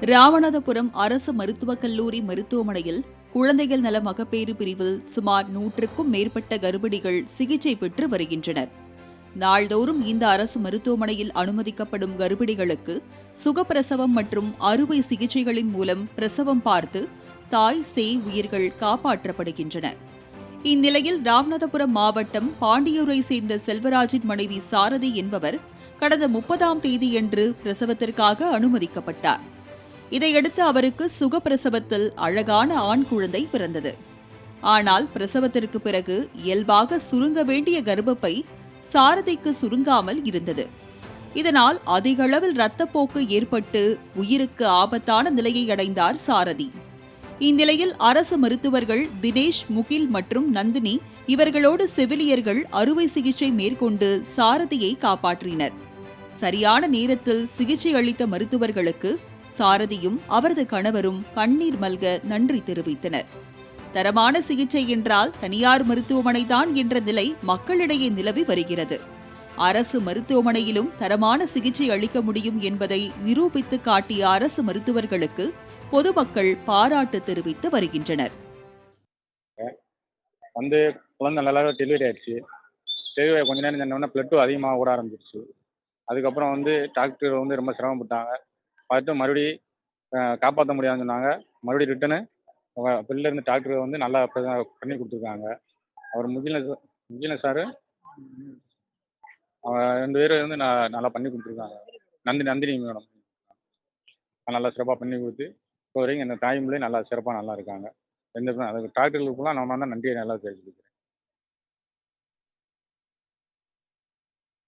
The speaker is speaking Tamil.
ராமநாதபுரம் அரசு மருத்துவக் கல்லூரி மருத்துவமனையில் குழந்தைகள் நல மகப்பேறு பிரிவில் சுமார் நூற்றுக்கும் மேற்பட்ட கர்ப்பிணிகள் சிகிச்சை பெற்று வருகின்றனர். நாள்தோறும் இந்த அரசு மருத்துவமனையில் அனுமதிக்கப்படும் கர்ப்பிணிகளுக்கு சுகப்பிரசவம் மற்றும் அறுவை சிகிச்சைகளின் மூலம் பிரசவம் பார்த்து தாய் சேய் உயிர்கள் காப்பாற்றப்படுகின்றன. இந்நிலையில் ராமநாதபுரம் மாவட்டம் பாண்டியூரை சேர்ந்த செல்வராஜின் மனைவி சாரதி என்பவர் கடந்த முப்பதாம் தேதியன்று பிரசவத்திற்காக அனுமதிக்கப்பட்டார். இதையடுத்து அவருக்கு சுகப்பிரசவத்தில் அழகான ஆண் குழந்தை பிறந்தது. ஆனால் பிரசவத்திற்கு பிறகு இயல்பாக சுருங்க வேண்டிய கர்ப்பப்பை சாரதிக்கு சுருங்காமல் இருந்தது. இதனால் அதிகளவில் இரத்தப்போக்கு ஏற்பட்டு உயிருக்கு ஆபத்தான நிலையை அடைந்தார் சாரதி. இந்நிலையில் அரசு மருத்துவர்கள் தினேஷ் முகில் மற்றும் நந்தினி இவர்களோடு செவிலியர்கள் அறுவை சிகிச்சை மேற்கொண்டு சாரதியை காப்பாற்றினர். சரியான நேரத்தில் சிகிச்சை அளித்த மருத்துவர்களுக்கு சாரதியும் அவரது கணவரும் கண்ணீர் மல்க நன்றி தெரிவித்தனர். தரமான சிகிச்சை என்றால் தனியார் மருத்துவமனைதான் என்ற நிலை மக்களிடையே நிலவி வருகிறது. அரசு மருத்துவமனையிலும் தரமான சிகிச்சை அளிக்க முடியும் என்பதை நிரூபித்து காட்டிய அரசு மருத்துவர்களுக்கு பொதுமக்கள் பாராட்டு தெரிவித்து வருகின்றனர். வந்து குழந்தை நல்லா டெலிவரி ஆயிடுச்சு டெலிவரி கொஞ்ச நேரம் சென்னோடனே ப்ளட்டும் அதிகமாக ஓட ஆரம்பிச்சிருச்சு. அதுக்கப்புறம் வந்து டாக்டர் வந்து ரொம்ப சிரமப்பட்டாங்க. பார்த்துட்டு மறுபடி காப்பாற்ற முடியாதுன்னு சொன்னாங்க. மறுபடியும் ரிட்டனு வெளிலேருந்து டாக்டர் வந்து நல்லா பண்ணி கொடுத்துருக்காங்க. அவர் முகில முகில சார் ரெண்டு பேரும் வந்து நான் நல்லா பண்ணி கொடுத்துருக்காங்க. நந்தினி நந்தினி மேடம். நல்லா சிறப்பாக பண்ணி கொடுத்து இப்போ வரைக்கும் இந்த தாய்மொழி நல்லா சிறப்பாக நல்லா இருக்காங்க. எந்த அதுக்கு டாக்டர்களுக்குலாம் நான் தான் நன்றியை நல்லா தெரிஞ்சுக்கிறேன்